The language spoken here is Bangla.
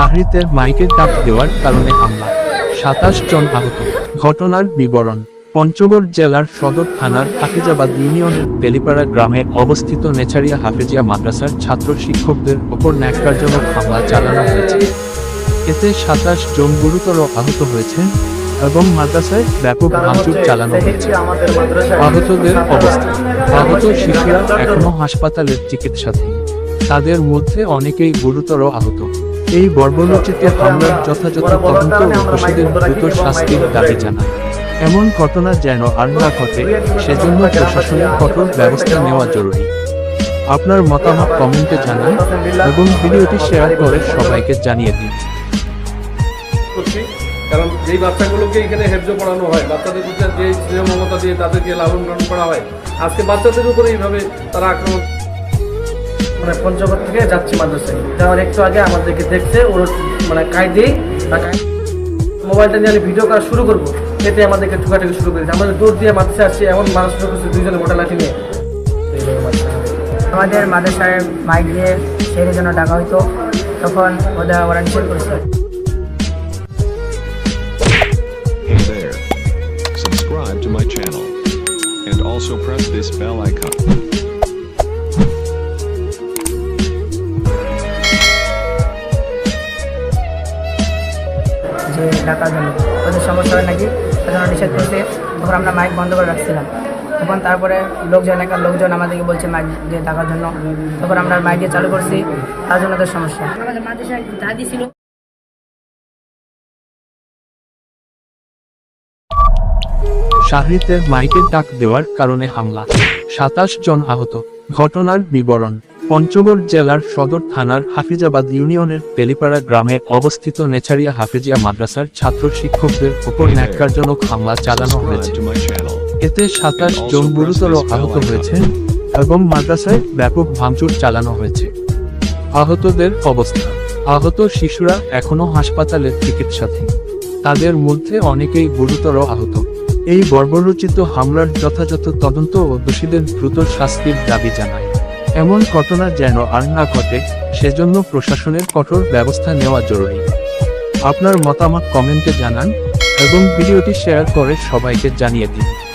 শাহরিতে মাইকের ডাক দেওয়ার কারণে হামলা। সাতাশ জন আহত। ঘটনার বিবরণ, পঞ্চগড় জেলার সদর থানার হাফিজাবাদ ইউনিয়নের বেলিপাড়া গ্রামে অবস্থিত নেচারিয়া হাফিজিয়া মাদ্রাসার ছাত্র শিক্ষকদের ওপর ন্যাক্কারজনক হামলা চালানো হয়েছে। এতে সাতাশ জন গুরুতর আহত হয়েছেন এবং মাদ্রাসায় ব্যাপক ভাঙচুর চালানো হয়েছে। আহতদের অবস্থা, আহত শিশুরা এখনও হাসপাতালের চিকিৎসাধীন। তাদের মধ্যে অনেকেই গুরুতর আহত। এই বর্বরচিত হামলার যথাযথ তদন্ত ও দোষীদের দ্রুত শাস্তির দাবি জানায়। এমন ঘটনা যেন আর না ঘটে সেজন্য প্রশাসনের কঠোর ব্যবস্থা নেওয়া জরুরি। আপনার মতামত কমেন্টে জানান এবং ভিডিওটি শেয়ার করে সবাইকে জানিয়ে দিন। কারণ যেই বাচ্চাগুলোকে এখানে হেফজ পড়ানো হয় বাচ্চাদের যে স্নেহ মমতা দিয়ে তাদেরকে লালন পালন করা হয় আজকে বাচ্চাদের উপরে এইভাবে তারা আক্রমণ মানে পঞ্চগড় থেকে যাচ্ছি মাদ্রাসায় যাওয়ার একটু আগে আমাদেরকে দেখছে ওর মানে কায়দেই বা মোবাইলটা নিয়ে আমি ভিডিও করা শুরু করব এতে আমাদেরকে ঠুকাঠুকি শুরু করেছে আমাদের দূর দিয়ে মাদ্রাসায় আসছে এমন মানুষ শুরু করছে দুইজনে মোটা লাঠি নিয়ে। আমাদের মাদ্রাসায় মাইক দিয়ে ছেড়ে জন্য ডাকা হইতো তখন ওদের ওরা নিষেধ there. Subscribe to my channel. And also press this bell icon. যে ডাকার জন্য। ওদের সমস্যা হয় নাকি? সেজন্য নিষেধ করছে। তখন আমরা মাইক বন্ধ করে রাখছিলাম। তখন তারপরে লোকজন এলাকার লোকজন আমাদেরকে বলছে মাইক দিয়ে ডাকার জন্য। তখন আমরা মাইক দিয়ে চালু করছি। তার জন্য ওদের সমস্যা। আমাদের মাদ্রাসায় দাদি ছিল। শাহরিতে মাইকের ডাক দেওয়ার কারণে হামলা। সাতাশ জন আহত। ঘটনার বিবরণ। পঞ্চগড় জেলার সদর থানার হাফিজাবাদ ইউনিয়নের তেলিপাড়া গ্রামে অবস্থিত নেচারিয়া হাফিজিয়া মাদ্রাসার ছাত্র শিক্ষকদের উপর ন্যাক্কারজনক হামলা চালানো হয়েছে. এতে সাতাশ জন গুরুতর আহত হয়েছে এবং মাদ্রাসায় ব্যাপক ভাঙচুর চালানো হয়েছে। আহতদের অবস্থা। আহত শিশুরা এখনও হাসপাতালের চিকিৎসাধীন। তাদের মধ্যে অনেকেই গুরুতর আহত। এই বর্বরচিত হামলার যথাযথ তদন্ত ও দোষীদের দ্রুত শাস্তির দাবি জানায়। এমন ঘটনা যেন আর না ঘটে, সেজন্য প্রশাসনের কঠোর ব্যবস্থা নেওয়া জরুরি। আপনার মতামত কমেন্টে জানান এবং ভিডিওটি শেয়ার করে সবাইকে জানিয়ে দিন।